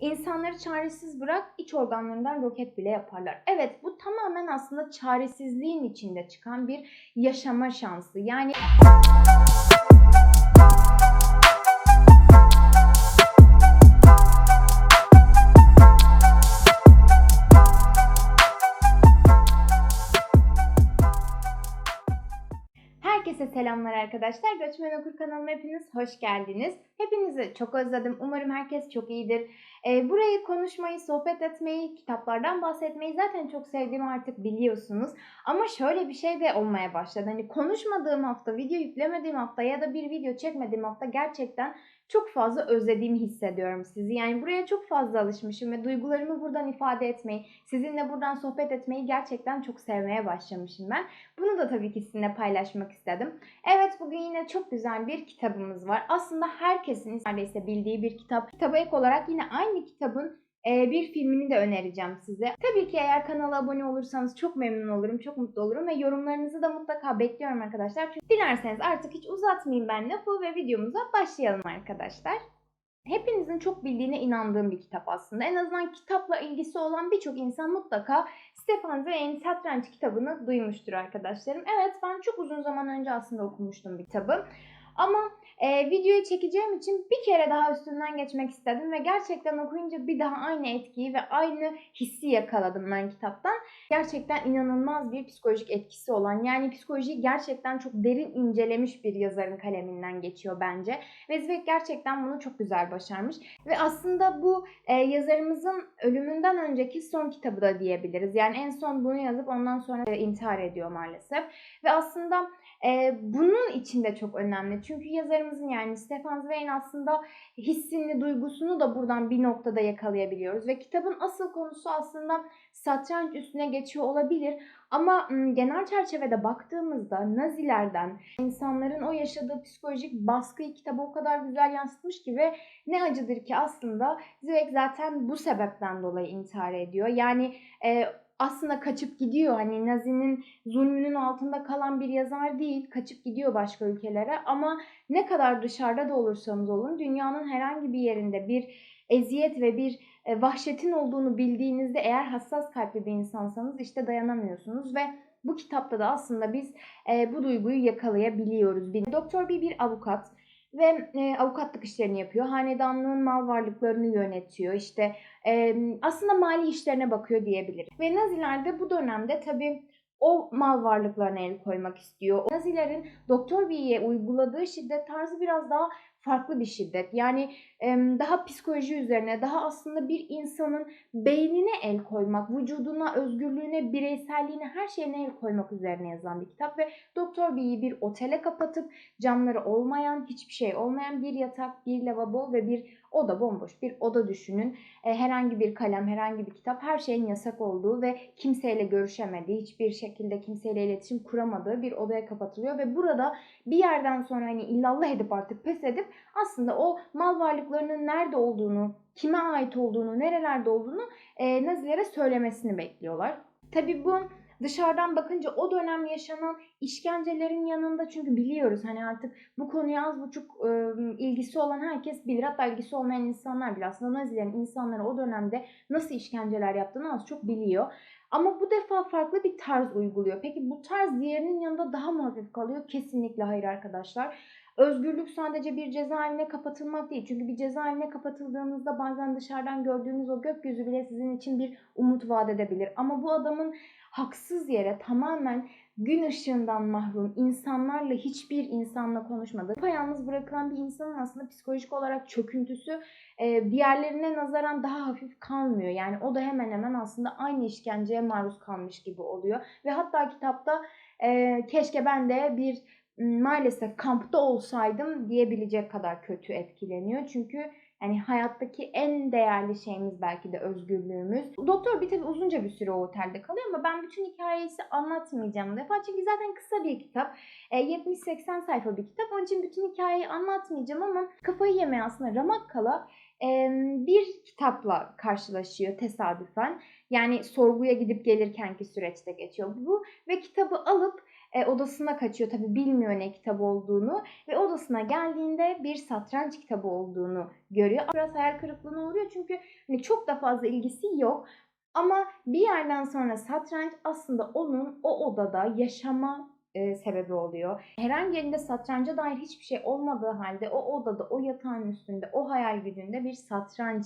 İnsanları çaresiz bırak, iç organlarından roket bile yaparlar. Evet, bu tamamen aslında çaresizliğin içinde çıkan bir yaşama şansı. Yani Herkese selamlar arkadaşlar. Göçmen Okur kanalıma hepiniz hoş geldiniz. Hepinizi çok özledim. Umarım herkes çok iyidir. Ee, burayı konuşmayı, sohbet etmeyi, kitaplardan bahsetmeyi zaten çok sevdiğimi artık biliyorsunuz. Ama şöyle bir şey de olmaya başladı. Hani konuşmadığım hafta, video yüklemediğim hafta ya da bir video çekmediğim hafta gerçekten çok fazla özlediğimi hissediyorum sizi. Yani buraya çok fazla alışmışım ve duygularımı buradan ifade etmeyi, sizinle buradan sohbet etmeyi gerçekten çok sevmeye başlamışım ben. Bunu da tabii ki sizinle paylaşmak istedim. Evet bugün yine çok güzel bir kitabımız var. Aslında herkesin neredeyse bildiği bir kitap. Kitaba ek olarak yine aynı kitabın e, bir filmini de önereceğim size. Tabii ki eğer kanala abone olursanız çok memnun olurum, çok mutlu olurum ve yorumlarınızı da mutlaka bekliyorum arkadaşlar. Çünkü dilerseniz artık hiç uzatmayayım ben lafı ve videomuza başlayalım arkadaşlar. Hepinizin çok bildiğine inandığım bir kitap aslında. En azından kitapla ilgisi olan birçok insan mutlaka Stefan Zweig'in Satranç kitabını duymuştur arkadaşlarım. Evet ben çok uzun zaman önce aslında okumuştum bir kitabı. Ama e, videoyu çekeceğim için bir kere daha üstünden geçmek istedim ve gerçekten okuyunca bir daha aynı etkiyi ve aynı hissi yakaladım ben kitaptan. Gerçekten inanılmaz bir psikolojik etkisi olan yani psikolojiyi gerçekten çok derin incelemiş bir yazarın kaleminden geçiyor bence. Ve Zweig gerçekten bunu çok güzel başarmış. Ve aslında bu e, yazarımızın ölümünden önceki son kitabı da diyebiliriz. Yani en son bunu yazıp ondan sonra intihar ediyor maalesef. Ve aslında e, bunun için de çok önemli. Çünkü yazarımızın yani Stefan Zweig'in aslında hissini, duygusunu da buradan bir noktada yakalayabiliyoruz. Ve kitabın asıl konusu aslında satranç üstüne geçiyor olabilir. Ama genel çerçevede baktığımızda Nazilerden insanların o yaşadığı psikolojik baskıyı kitabı o kadar güzel yansıtmış ki ve ne acıdır ki aslında Zweig zaten bu sebepten dolayı intihar ediyor. Yani e, aslında kaçıp gidiyor. Hani Nazi'nin zulmünün altında kalan bir yazar değil. Kaçıp gidiyor başka ülkelere ama ne kadar dışarıda da olursanız olun dünyanın herhangi bir yerinde bir eziyet ve bir e, vahşetin olduğunu bildiğinizde eğer hassas kalpli bir insansanız işte dayanamıyorsunuz ve bu kitapta da aslında biz e, bu duyguyu yakalayabiliyoruz. Doktor bir bir avukat ve e, avukatlık işlerini yapıyor. Hanedanlığın mal varlıklarını yönetiyor. İşte e, aslında mali işlerine bakıyor diyebilirim. Ve Naziler de bu dönemde tabii o mal varlıklarına el koymak istiyor. Nazilerin Doktor B'ye uyguladığı şiddet tarzı biraz daha farklı bir şiddet. Yani daha psikoloji üzerine, daha aslında bir insanın beynine el koymak, vücuduna, özgürlüğüne, bireyselliğine, her şeyine el koymak üzerine yazılan bir kitap ve Doktor B'yi bir otele kapatıp camları olmayan, hiçbir şey olmayan bir yatak, bir lavabo ve bir oda bomboş bir oda düşünün. E, herhangi bir kalem, herhangi bir kitap, her şeyin yasak olduğu ve kimseyle görüşemediği, hiçbir şekilde kimseyle iletişim kuramadığı bir odaya kapatılıyor ve burada bir yerden sonra hani illallah edip artık pes edip aslında o mal varlıklarının nerede olduğunu, kime ait olduğunu, nerelerde olduğunu e, Nazilere söylemesini bekliyorlar. Tabi bu dışarıdan bakınca o dönem yaşanan işkencelerin yanında çünkü biliyoruz hani artık bu konuya az buçuk e, ilgisi olan herkes bilir. Hatta ilgisi olmayan insanlar bile aslında Nazilerin insanlara o dönemde nasıl işkenceler yaptığını az çok biliyor. Ama bu defa farklı bir tarz uyguluyor. Peki bu tarz diğerinin yanında daha mı hafif kalıyor? Kesinlikle hayır arkadaşlar. Özgürlük sadece bir cezaevine kapatılmak değil. Çünkü bir cezaevine kapatıldığınızda bazen dışarıdan gördüğünüz o gökyüzü bile sizin için bir umut vaat edebilir. Ama bu adamın haksız yere tamamen gün ışığından mahrum, insanlarla hiçbir insanla konuşmadı. Yapayalnız bırakılan bir insanın aslında psikolojik olarak çöküntüsü e, diğerlerine nazaran daha hafif kalmıyor. Yani o da hemen hemen aslında aynı işkenceye maruz kalmış gibi oluyor. Ve hatta kitapta e, keşke ben de bir maalesef kampta olsaydım diyebilecek kadar kötü etkileniyor. Çünkü yani hayattaki en değerli şeyimiz belki de özgürlüğümüz. Doktor bir tabi uzunca bir süre o otelde kalıyor ama ben bütün hikayesi anlatmayacağım defa. Çünkü zaten kısa bir kitap. E, 70-80 sayfa bir kitap. Onun için bütün hikayeyi anlatmayacağım ama kafayı yemeye aslında ramak kala e, bir kitapla karşılaşıyor tesadüfen. Yani sorguya gidip gelirkenki süreçte geçiyor bu. Ve kitabı alıp e, odasına kaçıyor. Tabii bilmiyor ne kitap olduğunu ve odasına geldiğinde bir satranç kitabı olduğunu görüyor. Biraz hayal kırıklığına uğruyor çünkü hani çok da fazla ilgisi yok. Ama bir yerden sonra satranç aslında onun o odada yaşama e, sebebi oluyor. Herhangi elinde satranca dair hiçbir şey olmadığı halde o odada, o yatağın üstünde, o hayal gücünde bir satranç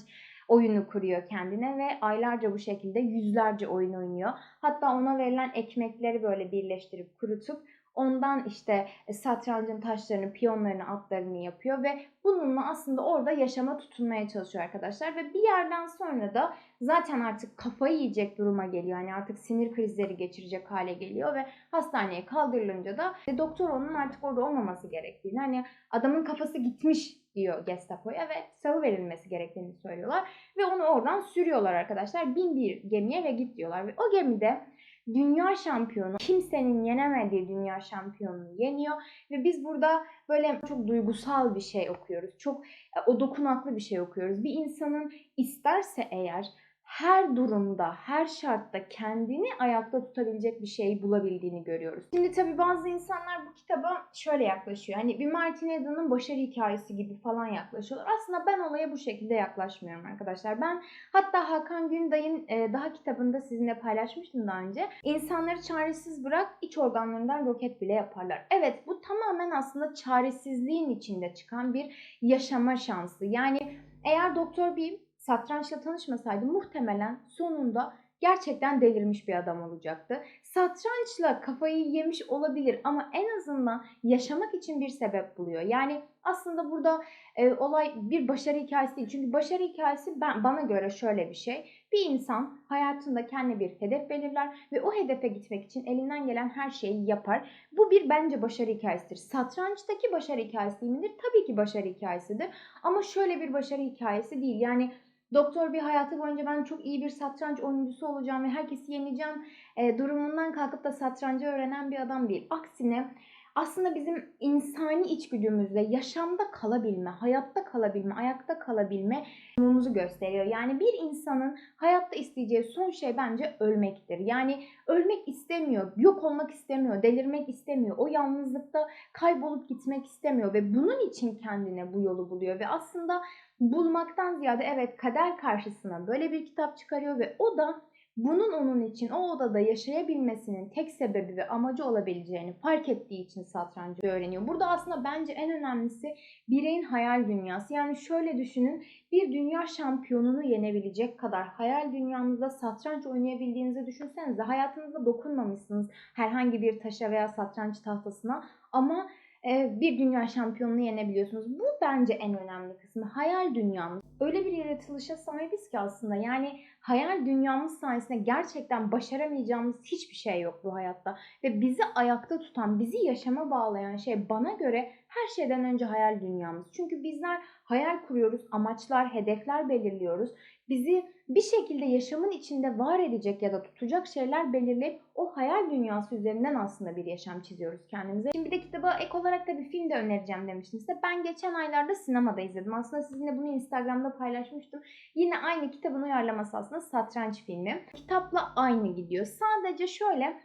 oyunu kuruyor kendine ve aylarca bu şekilde yüzlerce oyun oynuyor. Hatta ona verilen ekmekleri böyle birleştirip kurutup ondan işte e, satrancın taşlarını, piyonlarını, atlarını yapıyor ve bununla aslında orada yaşama tutunmaya çalışıyor arkadaşlar ve bir yerden sonra da zaten artık kafayı yiyecek duruma geliyor. Yani artık sinir krizleri geçirecek hale geliyor ve hastaneye kaldırılınca da doktor onun artık orada olmaması gerektiğini hani adamın kafası gitmiş diyor Gestapo'ya ve salı verilmesi gerektiğini söylüyorlar ve onu oradan sürüyorlar arkadaşlar. Bin bir gemiye ve git diyorlar ve o gemide dünya şampiyonu, kimsenin yenemediği dünya şampiyonunu yeniyor ve biz burada böyle çok duygusal bir şey okuyoruz. Çok e, o dokunaklı bir şey okuyoruz. Bir insanın isterse eğer her durumda, her şartta kendini ayakta tutabilecek bir şey bulabildiğini görüyoruz. Şimdi tabii bazı insanlar bu kitaba şöyle yaklaşıyor. Hani bir Martin Eden'ın başarı hikayesi gibi falan yaklaşıyorlar. Aslında ben olaya bu şekilde yaklaşmıyorum arkadaşlar. Ben hatta Hakan Günday'ın e, daha kitabında sizinle paylaşmıştım daha önce. İnsanları çaresiz bırak, iç organlarından roket bile yaparlar. Evet bu tamamen aslında çaresizliğin içinde çıkan bir yaşama şansı. Yani eğer Doktor Beam satrançla tanışmasaydı muhtemelen sonunda gerçekten delirmiş bir adam olacaktı. Satrançla kafayı yemiş olabilir ama en azından yaşamak için bir sebep buluyor. Yani aslında burada e, olay bir başarı hikayesi değil. Çünkü başarı hikayesi ben bana göre şöyle bir şey. Bir insan hayatında kendi bir hedef belirler ve o hedefe gitmek için elinden gelen her şeyi yapar. Bu bir bence başarı hikayesidir. Satrançtaki başarı hikayesi midir? Tabii ki başarı hikayesidir. Ama şöyle bir başarı hikayesi değil. Yani doktor bir hayatı boyunca ben çok iyi bir satranç oyuncusu olacağım ve herkesi yeneceğim e, durumundan kalkıp da satrancı öğrenen bir adam değil. Aksine aslında bizim insani içgüdümüzle yaşamda kalabilme, hayatta kalabilme, ayakta kalabilme durumumuzu gösteriyor. Yani bir insanın hayatta isteyeceği son şey bence ölmektir. Yani ölmek istemiyor, yok olmak istemiyor, delirmek istemiyor. O yalnızlıkta kaybolup gitmek istemiyor ve bunun için kendine bu yolu buluyor ve aslında bulmaktan ziyade evet kader karşısına böyle bir kitap çıkarıyor ve o da bunun onun için o odada yaşayabilmesinin tek sebebi ve amacı olabileceğini fark ettiği için satrancı öğreniyor. Burada aslında bence en önemlisi bireyin hayal dünyası. Yani şöyle düşünün bir dünya şampiyonunu yenebilecek kadar hayal dünyanızda satranç oynayabildiğinizi düşünsenize. Hayatınızda dokunmamışsınız herhangi bir taşa veya satranç tahtasına ama e, bir dünya şampiyonunu yenebiliyorsunuz. Bu bence en önemli kısmı. Hayal dünyamız. Öyle bir yaratılışa sahibiz ki aslında. Yani hayal dünyamız sayesinde gerçekten başaramayacağımız hiçbir şey yok bu hayatta. Ve bizi ayakta tutan, bizi yaşama bağlayan şey bana göre her şeyden önce hayal dünyamız. Çünkü bizler hayal kuruyoruz, amaçlar, hedefler belirliyoruz. Bizi bir şekilde yaşamın içinde var edecek ya da tutacak şeyler belirleyip o hayal dünyası üzerinden aslında bir yaşam çiziyoruz kendimize. Şimdi bir de kitaba ek olarak da bir film de önereceğim demiştim size. Ben geçen aylarda sinemada izledim. Aslında sizinle bunu Instagram'da paylaşmıştım. Yine aynı kitabın uyarlaması aslında satranç filmi. Kitapla aynı gidiyor. Sadece şöyle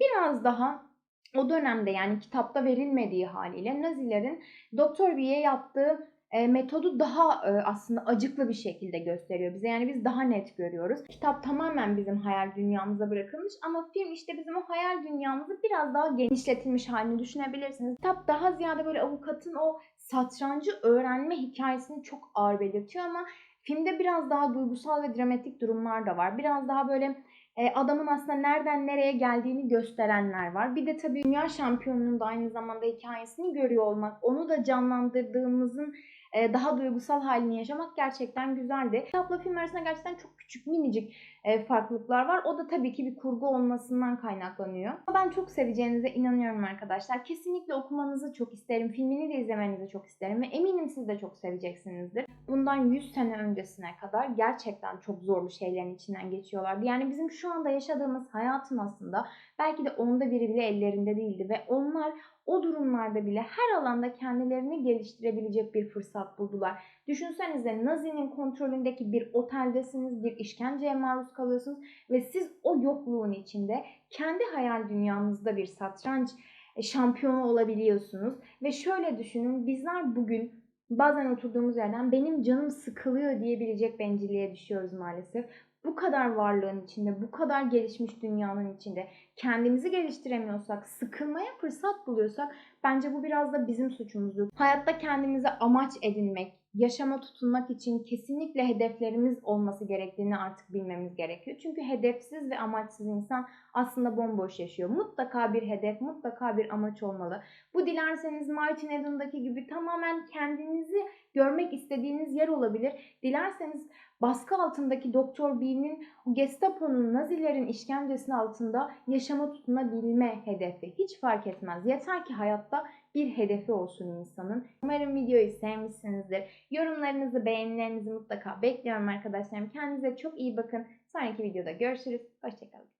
biraz daha o dönemde yani kitapta verilmediği haliyle Nazilerin Doktor B'ye yaptığı e, metodu daha e, aslında acıklı bir şekilde gösteriyor bize. Yani biz daha net görüyoruz. Kitap tamamen bizim hayal dünyamıza bırakılmış ama film işte bizim o hayal dünyamızı biraz daha genişletilmiş halini düşünebilirsiniz. Kitap daha ziyade böyle avukatın o satrancı öğrenme hikayesini çok ağır belirtiyor ama filmde biraz daha duygusal ve dramatik durumlar da var. Biraz daha böyle e, adamın aslında nereden nereye geldiğini gösterenler var. Bir de tabii dünya şampiyonunun da aynı zamanda hikayesini görüyor olmak, onu da canlandırdığımızın e, daha duygusal halini yaşamak gerçekten güzeldi. Kitapla film arasında gerçekten çok küçük minicik e, farklılıklar var. O da tabii ki bir kurgu olmasından kaynaklanıyor. Ben çok seveceğinize inanıyorum arkadaşlar. Kesinlikle okumanızı çok isterim. Filmini de izlemenizi çok isterim ve eminim siz de çok seveceksinizdir. Bundan 100 sene öncesine kadar gerçekten çok zorlu şeylerin içinden geçiyorlardı. Yani bizim şu şu anda yaşadığımız hayatın aslında belki de onda biri bile ellerinde değildi ve onlar o durumlarda bile her alanda kendilerini geliştirebilecek bir fırsat buldular. Düşünsenize Nazi'nin kontrolündeki bir oteldesiniz, bir işkenceye maruz kalıyorsunuz ve siz o yokluğun içinde kendi hayal dünyanızda bir satranç e, şampiyonu olabiliyorsunuz. Ve şöyle düşünün bizler bugün bazen oturduğumuz yerden benim canım sıkılıyor diyebilecek bencilliğe düşüyoruz maalesef. Bu kadar varlığın içinde, bu kadar gelişmiş dünyanın içinde kendimizi geliştiremiyorsak, sıkılmaya fırsat buluyorsak bence bu biraz da bizim suçumuzdur. Hayatta kendimize amaç edinmek, yaşama tutunmak için kesinlikle hedeflerimiz olması gerektiğini artık bilmemiz gerekiyor. Çünkü hedefsiz ve amaçsız insan aslında bomboş yaşıyor. Mutlaka bir hedef, mutlaka bir amaç olmalı. Bu dilerseniz Martin Eden'daki gibi tamamen kendinizi görmek istediğiniz yer olabilir. Dilerseniz baskı altındaki Doktor B'nin Gestapo'nun Nazilerin işkencesi altında yaşama tutunabilme hedefi. Hiç fark etmez. Yeter ki hayatta bir hedefi olsun insanın. Umarım videoyu sevmişsinizdir. Yorumlarınızı, beğenilerinizi mutlaka bekliyorum arkadaşlarım. Kendinize çok iyi bakın. Sonraki videoda görüşürüz. Hoşçakalın.